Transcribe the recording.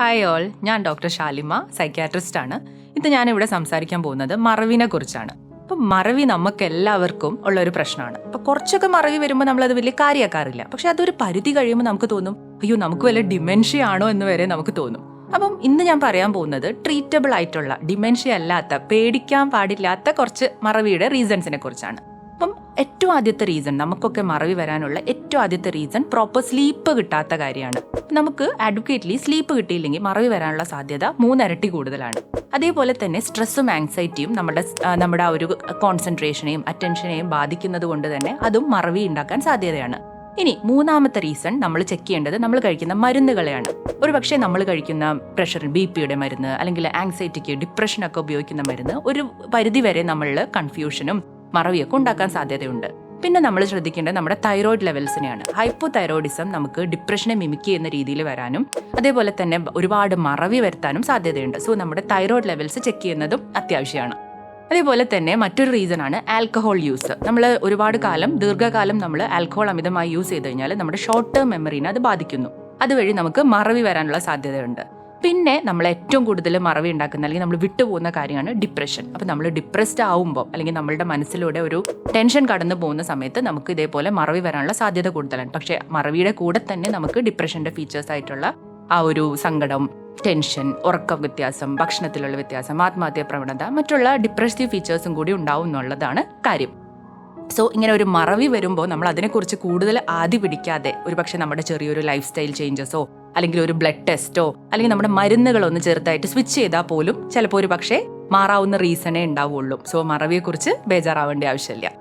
Hi all ഞാൻ doctor Shalima psychiatrist ആണ്. ഇന്ന് ഞാനിവിടെ സംസാരിക്കാൻ പോകുന്നത് മറവിനെ കുറിച്ചാണ്. അപ്പം മറവി നമുക്ക് എല്ലാവർക്കും ഉള്ള ഒരു പ്രശ്നമാണ്. അപ്പൊ കുറച്ചൊക്കെ മറവി വരുമ്പോൾ നമ്മൾ അത് വലിയ കാര്യമാക്കാറില്ല പക്ഷെ അതൊരു പരിധി കഴിയുമ്പോൾ നമുക്ക് തോന്നും അയ്യോ നമുക്ക് വല്ല ഡിമെൻഷ്യ ആണോ എന്ന് വരെ നമുക്ക് തോന്നും. അപ്പം ഇന്ന് ഞാൻ പറയാൻ പോകുന്നത് ട്രീറ്റബിൾ ആയിട്ടുള്ള ഡിമെൻഷ്യ അല്ലാത്ത പേടിക്കാൻ പാടില്ലാത്ത കുറച്ച് മറവിയുടെ റീസൺസിനെ കുറിച്ചാണ്. അപ്പം ഏറ്റവും ആദ്യത്തെ റീസൺ നമുക്കൊക്കെ മറവി വരാനുള്ള ഏറ്റവും ആദ്യത്തെ റീസൺ പ്രോപ്പർ സ്ലീപ്പ് കിട്ടാത്ത കാര്യമാണ്. നമുക്ക് അഡ്വക്കേറ്റ്ലി സ്ലീപ്പ് കിട്ടിയില്ലെങ്കിൽ മറവി വരാനുള്ള സാധ്യത മൂന്നിരട്ടി കൂടുതലാണ്. അതേപോലെ തന്നെ സ്ട്രെസ്സും ആങ്സൈറ്റിയും നമ്മുടെ നമ്മുടെ ആ ഒരു കോൺസെൻട്രേഷനെയും അറ്റൻഷനെയും ബാധിക്കുന്നത് കൊണ്ട് തന്നെ അതും മറവി ഉണ്ടാക്കാൻ സാധ്യതയാണ്. ഇനി മൂന്നാമത്തെ റീസൺ നമ്മൾ ചെക്ക് ചെയ്യേണ്ടത് നമ്മൾ കഴിക്കുന്ന മരുന്നുകളെയാണ്. ഒരു പക്ഷേ നമ്മൾ കഴിക്കുന്ന പ്രഷർ ബി പിയുടെ മരുന്ന് അല്ലെങ്കിൽ ആങ്സൈറ്റിക്ക് ഡിപ്രഷനൊക്കെ ഉപയോഗിക്കുന്ന മരുന്ന് ഒരു പരിധി വരെ നമ്മളിൽ കൺഫ്യൂഷനും മറവിയൊക്കെ ഉണ്ടാക്കാൻ സാധ്യതയുണ്ട്. പിന്നെ നമ്മൾ ശ്രദ്ധിക്കേണ്ടത് നമ്മുടെ തൈറോയിഡ് ലെവൽസിനെയാണ് ഹൈപ്പോ തൈറോയിഡിസം നമുക്ക് ഡിപ്രഷനെ മിമിക് ചെയ്യുന്ന രീതിയിൽ വരാനും അതേപോലെ തന്നെ ഒരുപാട് മറവി വരുത്താനും സാധ്യതയുണ്ട്. സോ നമ്മുടെ തൈറോയിഡ് ലെവൽസ് ചെക്ക് ചെയ്യുന്നതും അത്യാവശ്യമാണ്. അതേപോലെ തന്നെ മറ്റൊരു റീസൺ ആണ് ആൽക്കഹോൾ യൂസ് നമ്മൾ ഒരുപാട് കാലം ദീർഘകാലം നമ്മൾ ആൽക്കഹോൾ അമിതമായി യൂസ് ചെയ്ത് കഴിഞ്ഞാൽ നമ്മുടെ ഷോർട്ട് ടേം മെമ്മറീനെ അത് ബാധിക്കുന്നു. അതുവഴി നമുക്ക് മറവി വരാനുള്ള സാധ്യതയുണ്ട്. പിന്നെ നമ്മൾ ഏറ്റവും കൂടുതൽ മറവി ഉണ്ടാക്കുന്ന അല്ലെങ്കിൽ നമ്മൾ വിട്ടുപോകുന്ന കാര്യമാണ് ഡിപ്രഷൻ അപ്പം നമ്മൾ ഡിപ്രസ്ഡ് ആവുമ്പോൾ അല്ലെങ്കിൽ നമ്മളുടെ മനസ്സിലൂടെ ഒരു ടെൻഷൻ കടന്നു പോകുന്ന സമയത്ത് നമുക്ക് ഇതേപോലെ മറവി വരാനുള്ള സാധ്യത കൂടുതലാണ്. പക്ഷേ മറവിയുടെ കൂടെ തന്നെ നമുക്ക് ഡിപ്രഷന്റെ ഫീച്ചേഴ്സ് ആയിട്ടുള്ള ആ ഒരു സങ്കടം ടെൻഷൻ ഉറക്ക വ്യത്യാസം ഭക്ഷണത്തിലുള്ള വ്യത്യാസം ആത്മഹത്യാ പ്രവണത മറ്റുള്ള ഡിപ്രസീവ് ഫീച്ചേഴ്സും കൂടി ഉണ്ടാവും എന്നുള്ളതാണ് കാര്യം. സോ ഇങ്ങനെ ഒരു മറവി വരുമ്പോൾ നമ്മൾ അതിനെക്കുറിച്ച് കൂടുതൽ ആദ്യ പിടിക്കാതെ ഒരു പക്ഷേ നമ്മുടെ ചെറിയൊരു ലൈഫ് സ്റ്റൈൽ ചേഞ്ചസോ അല്ലെങ്കിൽ ഒരു ബ്ലഡ് ടെസ്റ്റോ അല്ലെങ്കിൽ നമ്മുടെ മരുന്നുകളൊന്ന് ചെറുതായിട്ട് സ്വിച്ച് ചെയ്താൽ പോലും ചിലപ്പോൾ ഒരു പക്ഷേ മാറാവുന്ന റീസണേ ഉണ്ടാവുള്ളൂ. സോ മറവിയെക്കുറിച്ച് ബേജാറാവേണ്ട ആവശ്യമില്ല.